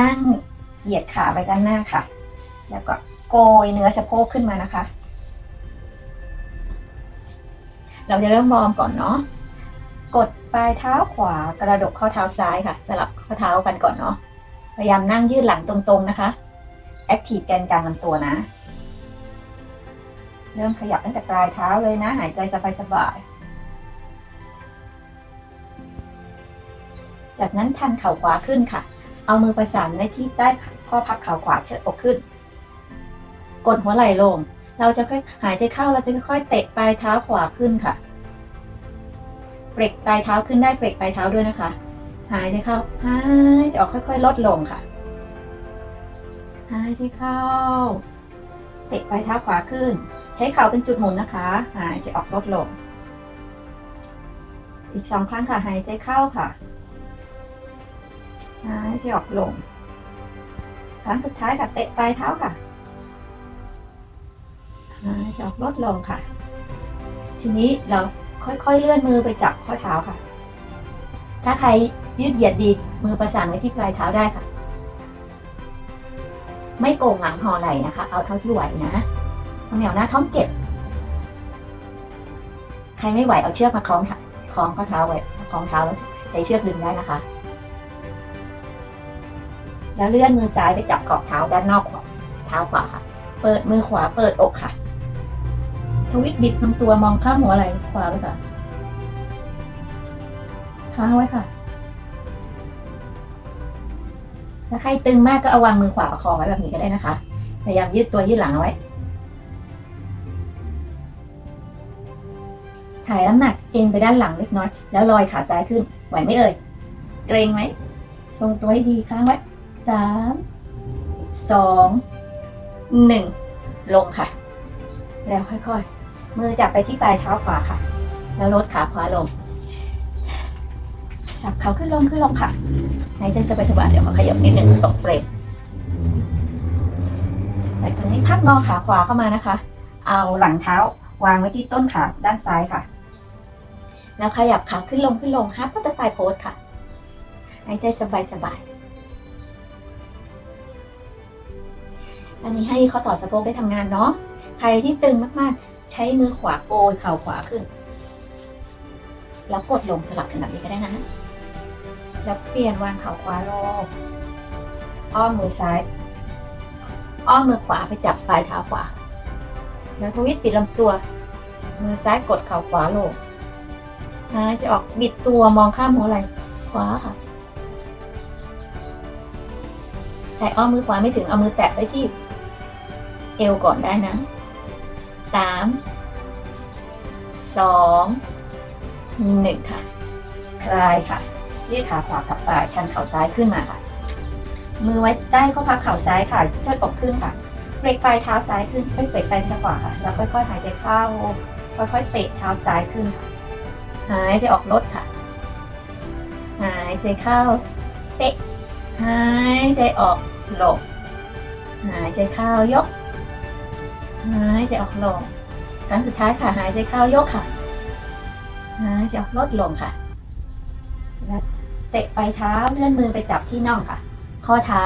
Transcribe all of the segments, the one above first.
นั่งเหยียดขาไปด้านหน้าค่ะ แล้วก็โกยเนื้อสะโพกขึ้นมานะคะ เราจะเริ่มวอร์มก่อนเนาะ กดปลายเท้าขวากระดกข้อเท้าซ้ายค่ะ สลับข้อเท้ากันก่อนเนาะ พยายามนั่งยืดหลังตรงๆนะคะแอคทีฟแกนกลางลำตัวนะ เริ่มขยับตั้งแต่ปลายเท้าเลยนะ หายใจสบายๆ จากนั้นชันเข่าขวาขึ้นค่ะ เอามือประสานในที่ใต้ข้อพับเข่าขวาเชิดอกขึ้น กดหัวไหล่ลง เราจะค่อยหายใจเข้าเราจะค่อยๆเตะปลายเท้าขวาขึ้นค่ะ เฟรกปลายเท้าขึ้นได้เฟรกปลายเท้าด้วยนะคะ หายใจเข้าหายใจออกค่อย ๆ ลดลงค่ะ หายใจเข้า เตะปลายเท้าขวาขึ้น ใช้เข่าเป็นจุดหมุนนะคะ หายใจออกลดลง อีกสองครั้งค่ะหายใจเข้าค่ะ หายใจออกลง ครั้งสุดท้ายค่ะเตะปลายเท้าค่ะหายใจออกลดลงค่ะ ทีนี้เราค่อยๆเลื่อนมือไปจับข้อเท้าค่ะ ถ้าใครยืดเหยียดดีมือประสานไว้ที่ปลายเท้าได้ค่ะ ไม่โกงหลังหอไหล่นะคะ เอาเท่าที่ไหวนะเอาแนวหน้าท้องเก็บ ใครไม่ไหวเอาเชือกมาคล้องค่ะคล้องข้อเท้าไว้คล้องเท้าแล้วใช้เชือกดึงได้นะคะ แล้วเลื่อนมือซ้ายไปจับขอบเท้าด้านนอกขวาเท้าขวาค่ะ เปิดมือขวาเปิดอกค่ะ ทวิตบิดลำตัวมองข้ามหัวไหล่ขวาไปค่ะ ค้างไว้ค่ะ ถ้าใครตึงมากก็เอาวางมือขวาประคองไว้แบบนี้ก็ได้นะคะ พยายามยืดตัวยืดหลังไว้ ถ่ายน้ำหนักเอ็นไปด้านหลังเล็กน้อย แล้วลอยขาซ้ายขึ้น ไหวไหมเอ่ย เกรงไหม ทรงตัวให้ดีค้างไว้ สามสองหนึ่งลงค่ะ แล้วค่อยๆ มือจับไปที่ปลายเท้าขวาค่ะ แล้วลดขาขวาลง สับเขาขึ้นลงขึ้นลงค่ะหายใจสบายๆเดี๋ยวขอขยับนิดหนึ่งตกเฟรมแต่ตรงนี้พักงอขาขวาเข้ามานะคะ เอาหลังเท้าวางไว้ที่ต้นขาด้านซ้ายค่ะ แล้วขยับขาขึ้นลงขึ้นลงฮาร์ดบัตเตอร์ไฟโพสค่ะหายใจสบายๆ อันนี้ให้ข้อต่อสะโพกได้ทำงานเนาะ ใครที่ตึงมากๆ ใช้มือขวาโกยเข่าขวาขึ้น แล้วกดลงสลับกันแบบนี้ก็ได้นะ แล้วเปลี่ยนวางเข่าขวาลง อ้อมมือซ้าย อ้อมมือขวาไปจับปลายเท้าขวา แล้วทวิตปิดลำตัว มือซ้ายกดเข่าขวาลงหายใจะออกบิดตัวมองข้ามหัวไหล่ขวาค่ะแต่อ้อมมือขวาไม่ถึงเอามือแตะไว้ที่ เอวก่อนได้นะสามสองหนึ่งค่ะ คลายค่ะยืดขาขวากลับไปชันเข่าซ้ายขึ้นมาค่ะ มือไว้ใต้ข้อพับเข่าซ้ายค่ะ เชิดอกขึ้นค่ะเฟรกปลายเท้าซ้ายขึ้นเอ้ยเฟรกปลายเท้าขวาค่ะ แล้วค่อยๆหายใจเข้า ค่อยๆเตะเท้าซ้ายขึ้นค่ะ หายใจออกลดค่ะ หายใจเข้า เตะ หายใจออกหลงหายใจเข้ายก หายใจออกลงครั้งสุดท้ายค่ะ หายใจเข้ายกค่ะ หายใจออกลดลงค่ะ แล้วเตะปลายเท้าเลื่อนมือไปจับที่น่องค่ะ ข้อเท้า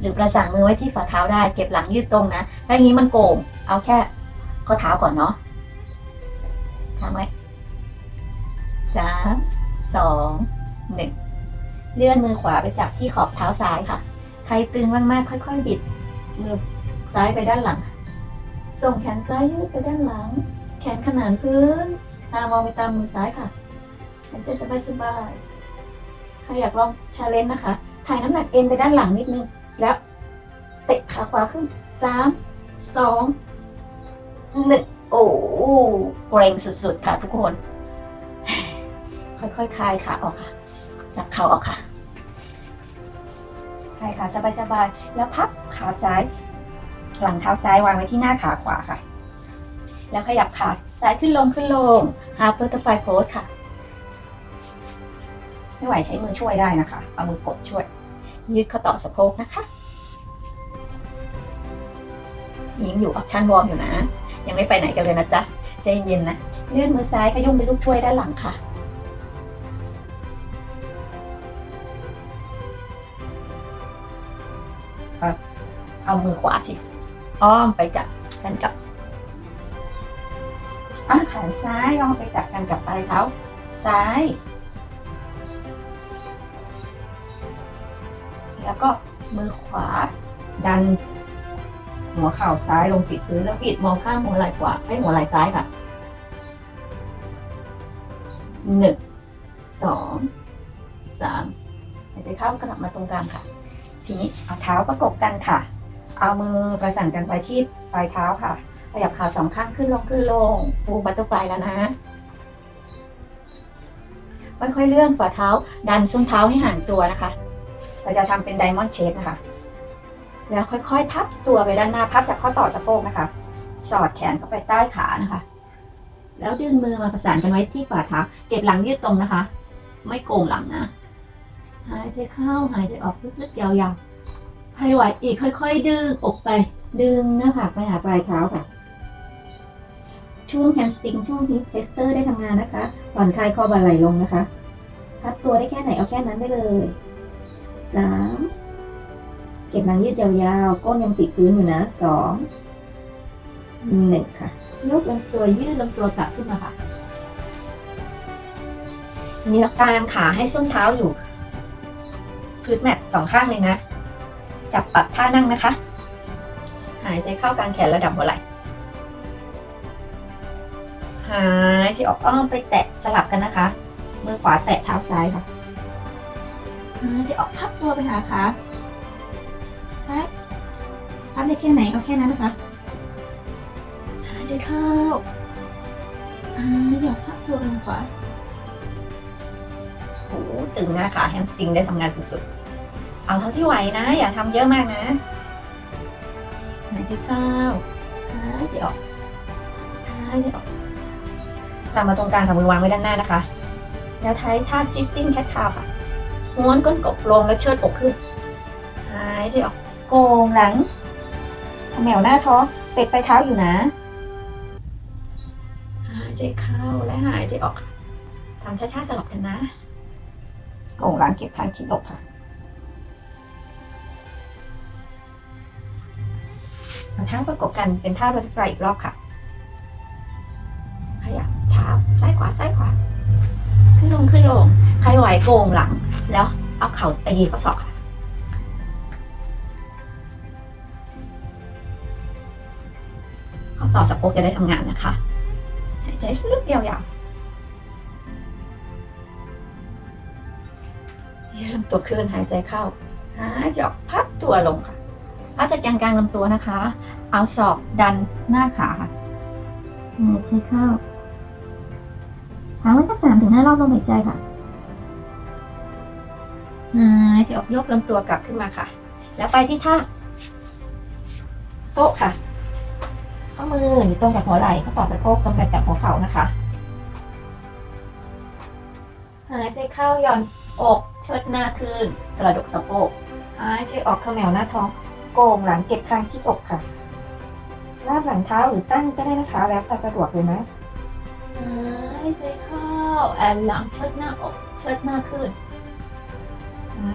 หรือประสานมือไว้ที่ฝ่าเท้าได้ เก็บหลังยืดตรงนะ ถ้าอย่างนี้มันโก่ง เอาแค่ข้อเท้าก่อนเนาะค้างไว้สามสองหนึ่งเลื่อนมือขวาไปจับที่ขอบเท้าซ้ายค่ะ ใครตึงมากๆ ค่อย ๆ บิดมือซ้ายไปด้านหลัง ส่งแขนซ้ายยืดไปด้านหลัง แขนขนานพื้น ตามองไปตามมือซ้ายค่ะหายใจสบายๆใครอยากลองชาเลนจ์นะคะ ถ่ายน้ำหนักเอ็นไปด้านหลังนิดนึง แล้วเตะขาขวาขึ้นสามสองหนึ่งโอ้เกรงสุดๆค่ะทุกคน ค่อยๆคลายขาออกค่ะ จับเข่าออกค่ะคลายขาสบายๆ แล้วพับขาซ้าย หลังเท้าซ้ายวางไว้ที่หน้าขาขวาค่ะ แล้วขยับขาซ้ายขึ้นลงขึ้นลง half butterfly pose ค่ะ ไม่ไหวใช้มือช่วยได้นะคะ เอามือกดช่วย ยืดข้อต่อสะโพกนะคะยังอยู่ออปชั่นวอร์มอยู่นะ ยังไม่ไปไหนกันเลยนะจ๊ะ ใจเย็นๆนะ เลื่อนมือซ้ายขยุ่มไปลูกช่วยด้านหลังค่ะอาเอามือขวาสิ อ้อมไปจับกันกับอะแขนซ้ายอ้อมไปจับกันกับปลายเท้าซ้าย แล้วก็มือขวาดัน หัวเข่าซ้ายลงติดพื้นแล้วปิดมองข้างหัวไหล่ขวาให้หัวไหล่ซ้ายค่ะหนึ่งสองสามหายใจเข้ากลับมาตรงกลางค่ะ ทีนี้เอาเท้าประกบกันค่ะ เอามือประสานกันไปที่ปลายเท้าค่ะ ขยับขาสองข้างขึ้นลงขึ้นลง ฟูบัตเตอร์ไฟแล้วนะ ค่อยๆเลื่อนฝ่าเท้า ดันส้นเท้าให้ห่างตัวนะคะ เราจะทำเป็นไดมอนด์เชฟนะคะ แล้วค่อยๆ พับตัวไปด้านหน้า พับจากข้อต่อสะโพกนะคะ สอดแขนเข้าไปใต้ขานะคะ แล้วดึงมือมาประสานกันไว้ที่ฝ่าเท้า เก็บหลังยืดตรงนะคะ ไม่โกงหลังนะ หายใจเข้าหายใจออกลึกๆยาวๆ ให้ไหวอีกค่อย ๆ ดึงอกไป ดึงหน้าผากไปหาปลายเท้าค่ะ ช่วงแฮมสตริงช่วงฮิปเทสเตอร์ได้ทำงานนะคะ ผ่อนคลายคอบ่าไหล่ลงนะคะ พับตัวได้แค่ไหนเอาแค่นั้นได้เลยสามเก็บหลังยืดยาวๆ ก้นยังติดพื้นอยู่นะสองหนึ่งค่ะ ยกลำตัวยืดลำตัวกลับขึ้นมาค่ะทีนี้เรากางขาให้ส้นเท้าอยู่พื้นแมตสองข้างเลยนะ จับปรับท่านั่งนะคะ หายใจเข้ากลางแขนระดับหัวไหล่หายใจออกอ้อมไปแตะสลับกันนะคะ มือขวาแตะเท้าซ้ายค่ะหายใจออกพับตัวไปหาขาซ้ายพับได้แค่ไหนเอาแค่นั้นนะคะหายใจเข้าหายใจออกพับตัวไปทางขวาโอ้ตึงน้าขาแฮมสตริงได้ทำงานสุดๆ เอาเท่าที่ไหวนะ อย่าทำเยอะมากนะ หายใจเข้า หายใจออก หายใจออกกลับมาตรงกลางค่ะมือวางไว้ด้านหน้านะคะ แล้วท้ายท่า sitting cat cow ค่ะม้วนก้นกบลงแล้วเชิดอกขึ้น หายใจออก โกงหลังเขมวหน้าท้องเป็ดไปเท้าอยู่นะ หายใจเข้าและหายใจออกทำช้าๆสลับกันนะโกงหลังเก็บคางคิดอกค่ะ เอาเท้าประกบกันเป็นท่าบัตเตอร์ฟลายอีกรอบค่ะ ขยับเท้าซ้ายขวาซ้ายขวา ขึ้นลงขึ้นลง ใครไหวโกงหลัง แล้วเอาเข่าตีข้อศอกค่ะ ข้อต่อสะโพกจะได้ทำงานนะคะหายใจลึกยาวๆยืดลำตัวขึ้นหายใจเข้า หายใจออกพับตัวลงค่ะ พับจากกลางกลางลำตัวนะคะ เอาศอกดันหน้าขาค่ะหายใจเข้าหางไว้สักสามถึงห้ารอบลมหายใจค่ะหายใจออกยกลำตัวกลับขึ้นมาค่ะ แล้วไปที่ท่าโต๊ะค่ะ ข้อมืออยู่ตรงกับหัวไหล่ข้อต่อสะโพกตรงกันกับหัวเข่านะคะหายใจเข้าย่อนอกเชิดหน้าขึ้นกระดกสะโพกหายใจออกเขมวหน้าท้อง โก่งหลังเก็บคางที่อกค่ะลาบหลังเท้าหรือตั้งก็ได้นะคะ แล้วแต่สะดวกเลยนะหายใจเข้าแอนหลังเชิดหน้าอกเชิดหน้าขึ้น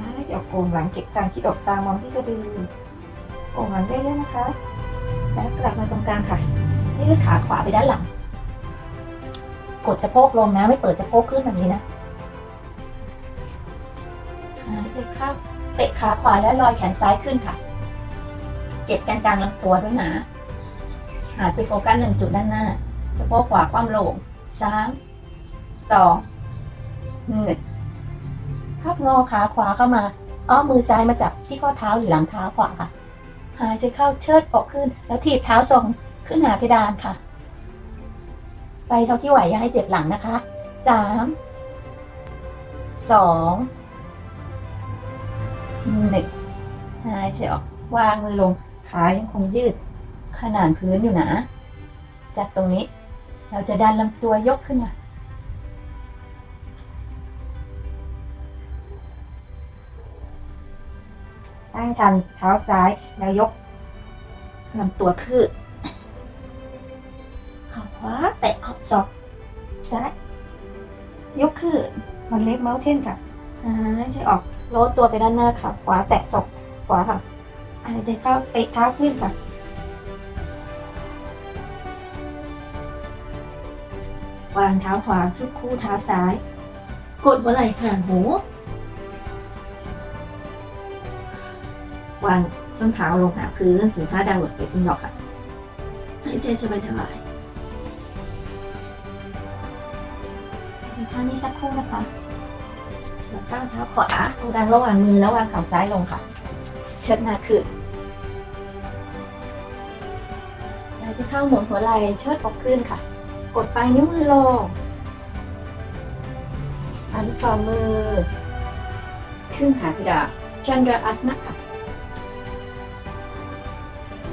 หายใจออกโกงหลังเก็บคางที่อกตามองที่สะดือโกงหลังได้เรื่อยๆนะคะ แล้วกลับมาตรงกลางค่ะ นี่คือขาขวาไปด้านหลัง กดสะโพกลงนะ ไม่เปิดสะโพกขึ้นแบบนี้นะหายใจเข้าเตะขาขวาและลอยแขนซ้ายขึ้นค่ะ เก็บแกนกลางลำตัวด้วยนะหาจุดโฟกัสหนึ่งจุดด้านหน้าสะโพกขวาคว่ำลงสามสองหนึ่งพับงอขาขวาเข้ามา อ้อมมือซ้ายมาจับที่ข้อเท้าหรือหลังเท้าขวาค่ะ หายใจเข้าเชิดอกขึ้น แล้วถีบเท้าทรงขึ้นหาเพดานค่ะ ไปเท่าที่ไหวอย่าให้เจ็บหลังนะคะสามสองหนึ่งหายใจออกวางมือลง ขายังคงยืด ขนานพื้นอยู่นะ จากตรงนี้ เราจะดันลำตัวยกขึ้นมาตั้งทันเท้าซ้ายแล้วยกลำตัวขึ้นขาขวาแตะขอบศอกซ้าย ยกขึ้นมันเล็บเมาส์เทนค่ะหายใจออกโลดตัวไปด้านหน้าค่ะขวาแตะศอกขวาค่ะ หายใจเข้าเตะเท้าขึ้นค่ะ วางเท้าขวาสุดคู่เท้าซ้าย กดหัวไหล่ห่างหู วางส้นเท้าลงหาพื้นสู่ท่าดาวน์เฟซิ่งล็อกค่ะ หายใจสบายสบายๆท่านี้สักครู่นะคะแล้วก้าวเท้าขวาตรงกลางระหว่างมือแล้ววางเข่าซ้ายลงค่ะ เชิดหน้าขึ้นเราจะเข้าหมุนหัวไหล่เชิดอกขึ้นค่ะ กดปลายนิ้วมือลงอันฝ่ามือ ขึ้นหาพิดาจันดราอัสนะค่ะ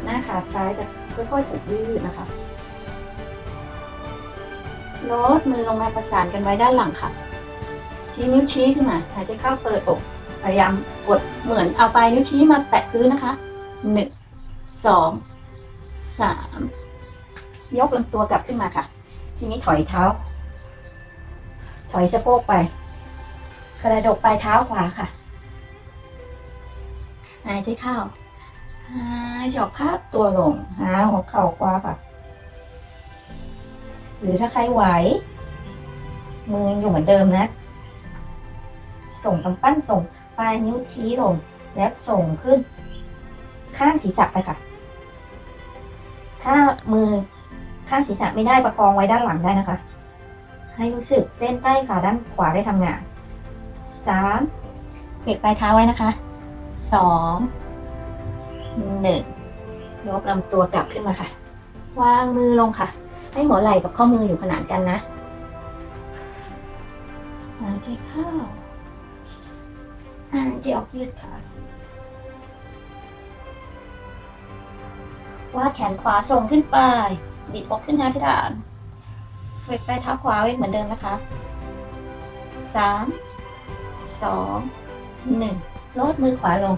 หน้าขาซ้ายจะค่อยๆถูกยืดนะคะลดมือลงมาประสานกันไว้ด้านหลังค่ะ ชี้นิ้วชี้ขึ้นมา หายใจเข้าเปิดอก พยายามกดเหมือนเอาปลายนิ้วชี้มาแตะพื้นนะคะหนึ่งสองสามยกลำตัวกลับขึ้นมาค่ะ ทีนี้ถอยเท้า ถอยสะโพกไป กระดกปลายเท้าขวาค่ะหายใจเข้าหายใจออกภาพตัวลงหาหัวเข่าขวาค่ะ หรือถ้าใครไหว มือยังอยู่เหมือนเดิมนะ ส่งกำปั้นส่ง ปลายนิ้วชี้ลง และส่งขึ้น ข้างศีรษะไปค่ะ ถ้ามือข้างศีรษะไม่ได้ประคองไว้ด้านหลังได้นะคะ ให้รู้สึกเส้นใต้ขาด้านขวาได้ทำงานสามเก็บปลายเท้าไว้นะคะสองหนึ่งยกลำตัวกลับขึ้นมาค่ะ วางมือลงค่ะ ให้หัวไหล่กับข้อมืออยู่ขนานกันนะหายใจเข้า หายใจออกยืดขาว่าดแขนขวาส่งขึ้นไป บิดอกขึ้นหน้าที่ฐานฝึกไปเท้าขวาไว้เหมือนเดิมนะคะสามสองหนึ่งลดมือขวาลง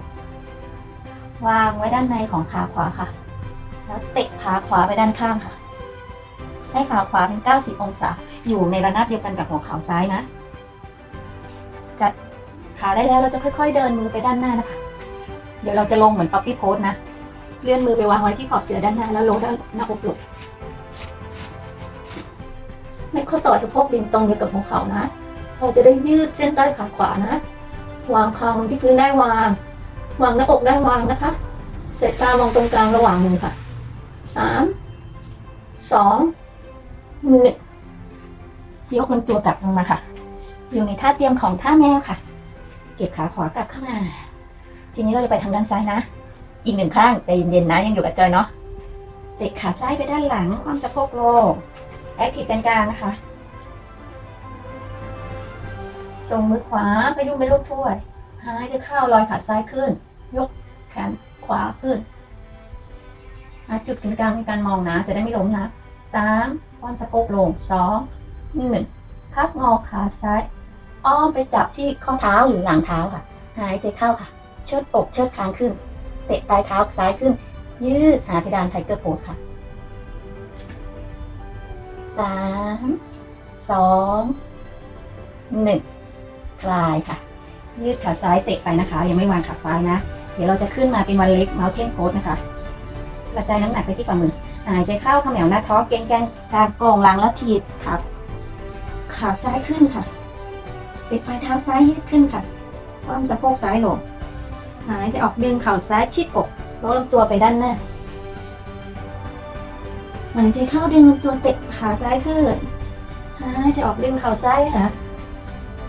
วางไว้ด้านในของขาขวาค่ะ แล้วเตะขาขวาไปด้านข้างค่ะ ให้ขาขวาเป็น 90 องศา อยู่ในระนาบเดียวกันกับหัวเข่าซ้ายนะ ขาได้แล้วเราจะค่อยๆเดินมือไปด้านหน้านะคะ เดี๋ยวเราจะลงเหมือนป๊อปปี้โพสนะ เลื่อนมือไปวางไว้ที่ขอบเสือด้านหน้าแล้วลงด้านหน้าอกลงให้ข้อต่อสะโพกริมตรงเดียวกับหัวเข่านะ เราจะได้ยืดเส้นใต้ขาขวานะ วางคางลงที่พื้นได้วาง วางหน้าอกได้วางนะคะ เสร็จตามองตรงกลางระหว่างมือค่ะสามสองหนึ่งยกลำตัวกลับลงมาค่ะ อยู่ในท่าเตรียมของท่าแมวค่ะ เก็บขาขวากลับเข้ามา ทีนี้เราจะไปทางด้านซ้ายนะ อีกหนึ่งข้างแต่เย็นๆนะ ยังอยู่กับจอยเนาะเตะขาซ้ายไปด้านหลังความสะโพกลงแอคทีฟกลางนะคะส่งมือขวาไปยุ่งไปลูกถ้วยหายใจเข้าลอยขาซ้ายขึ้น ยกแขนขวาขึ้นหาจุดกึ่งกลางในการมองนะ จะได้ไม่ล้มนะสามความสะโพกลงสองหนึ่งพับงอขาซ้าย อ้อมไปจับที่ข้อเท้าหรือหลังเท้าค่ะ หายใจเข้าค่ะ เชิดอกเชิดคางขึ้น เตะปลายเท้าซ้ายขึ้น ยืดหาเพดานไทเกอร์โพสค่ะสามสองหนึ่งคลายค่ะ ยืดขาซ้ายเตะไปนะคะ ยังไม่วางขาซ้ายนะ เดี๋ยวเราจะขึ้นมาเป็นวันเล็กเมาเทนโพสนะคะกระจายน้ำหนักไปที่ฝ่ามือหายใจเข้าเขมวหน้าท้องเกรงแกงกลางโก่งหลังแล้วทีบขาขาซ้ายขึ้นค่ะ ติดปลายเท้าซ้ายยืดขึ้นค่ะความสะโพกซ้ายลงหายใจออกดึงเข่าซ้ายชิดอกโน้มลำตัวไปด้านหน้าหายใจเข้าดึงลำตัวเตะขาซ้ายขึ้นหายใจออกดึงเข่าซ้ายค่ะ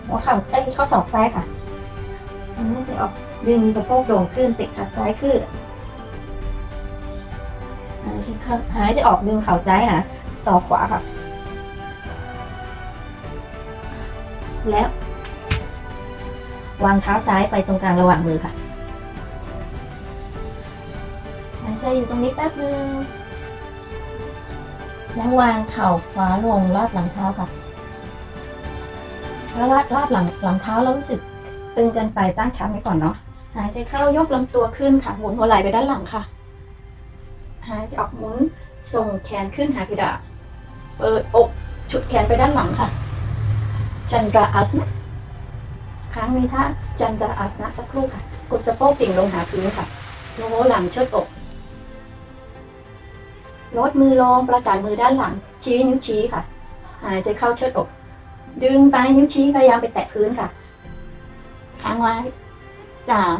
หัวเข่าเอ้ยข้อศอกซ้ายค่ะหายใจออกดึงสะโพกโด่งขึ้นเตะขาซ้ายขึ้นหายใจเข้าหายใจออกดึงเข่าซ้ายค่ะศอกขวาค่ะ แล้ว วางเท้าซ้ายไปตรงกลางระหว่างมือค่ะหายใจอยู่ตรงนี้แป๊บนึงแล้ววางเข่าขวาลงลาบหลังเท้าค่ะแล้วลาดลาบหลังหลังเท้าแล้วรู้สึกตึงเกินไปตั้งช้ำไว้ก่อนเนาะหายใจเข้ายกลำตัวขึ้นค่ะหมุนหัวไหล่ไปด้านหลังค่ะ หายใจออกหมุนส่งแขนขึ้นหาพิดาเปิดอกฉุดแขนไปด้านหลังค่ะ จันทราอาสนะครั้งนี้ท่าจันทราอาสนะสักครู่ค่ะ กดสะโพกติ่งลงหาพื้นค่ะโน้หลังเชิดอกลดมือลงประสานมือด้านหลัง ชี้นิ้วชี้ค่ะ หายใจเข้าเชิดอก ดึงปลายนิ้วชี้พยายามไปแตะพื้นค่ะค้างไว้สาม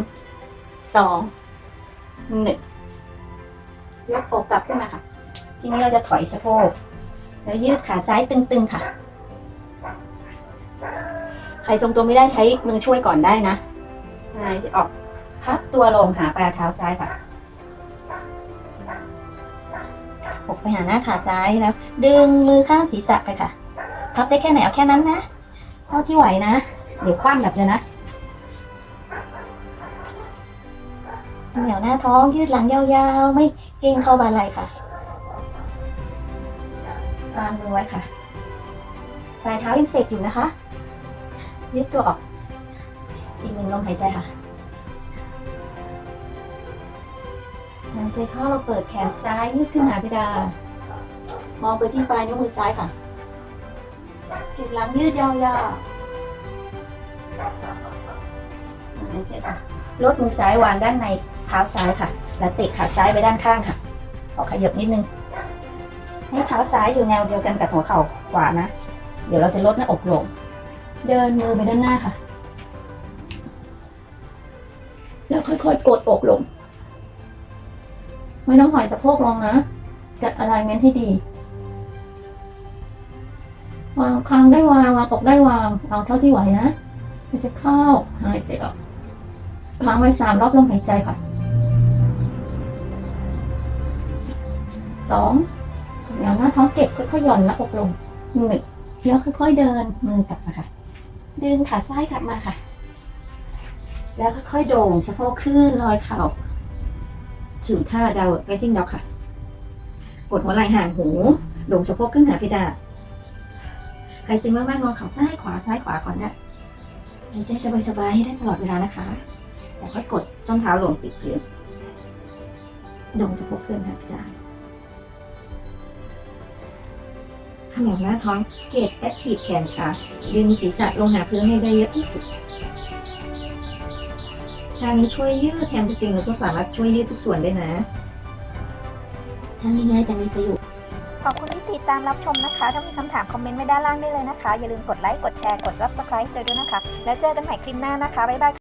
สองหนึ่งยกอกกลับขึ้นมาค่ะ ทีนี้เราจะถอยสะโพก แล้วยืดขาซ้ายตึงๆค่ะ ใครทรงตัวไม่ได้ใช้มือช่วยก่อนได้นะหายออกพับตัวลงหาปลายเท้าซ้ายค่ะอกไปหาหน้าขาซ้ายแล้ว ดึงมือข้ามศีรษะไปค่ะ พับได้แค่ไหนเอาแค่นั้นนะ เท่าที่ไหวนะ เดี๋ยวคว่ำแบบเลยนะ เหนียวหน้าท้องยืดหลังยาวๆ ไม่เกรงเข้าบาไหลค่ะวางมือไว้ค่ะ ปลายเท้ายังเฟกอยู่นะคะ ยืดตัวออก อีกหนึ่งลมหายใจค่ะ หายใจเข้าเราเปิดแขนซ้ายยืดขึ้นหาเพดานมองไปที่ปลายนิ้วมือซ้ายค่ะเก็บหลังยืดยาวๆหายใจค่ะลดมือซ้ายวางด้านในเท้าซ้ายค่ะ แล้วเตะขาซ้ายไปด้านข้างค่ะ ขอขยับนิดนึง ให้เท้าซ้ายอยู่แนวเดียวกันกับหัวเข่าขวานะ เดี๋ยวเราจะลดหน้าอกลง เดินมือไปด้านหน้าค่ะ แล้วค่อยๆ กดอกลง ไม่ต้องถอยสะโพกลงนะ จัดอะไรเมนให้ดี วางคางได้วาง วางอกได้วาง เอาเท่าที่ไหวนะมันจะเข้า หายใจออกค้างไว้สามรอบลมหายใจค่ะสองเดี๋ยวหน้าท้องเก็บค่อยๆหย่อนหน้าอกลงหนึ่งแล้วค่อยๆเดินมือกลับมาค่ะ ดึงขาซ้ายกลับมาค่ะ แล้วค่อยๆโด่งสะโพกขึ้นลอยเข่าสู่ท่าดาวไรซิ่งด็อกค่ะ กดหัวไหล่ห่างหูโด่งสะโพกขึ้นหาเพดานใครตึงมากๆงอเข่าซ้ายขวาซ้ายขวาก่อนนะหายใจสบายๆให้ได้ตลอดเวลานะคะแล้วค่อยกดส้นเท้าลงติดพื้นโด่งสะโพกขึ้นหาเพดาน ขยับหน้าท้องเกตแอคทีฟแขนขาดึงศีรษะลงหาพื้นให้ได้เยอะที่สุดการนี้ช่วยยืดแฮมสตริงแล้วก็สามารถช่วยยืดทุกส่วนได้นะทำง่ายแต่มีประโยชน์ขอบคุณที่ติดตามรับชมนะคะ ถ้ามีคำถามคอมเมนต์ไว้ด้านล่างได้เลยนะคะ อย่าลืมกดไลค์ กดแชร์ กด subscribe เจอด้วยนะคะ แล้วเจอกันใหม่คลิปหน้านะคะ บ๊ายบาย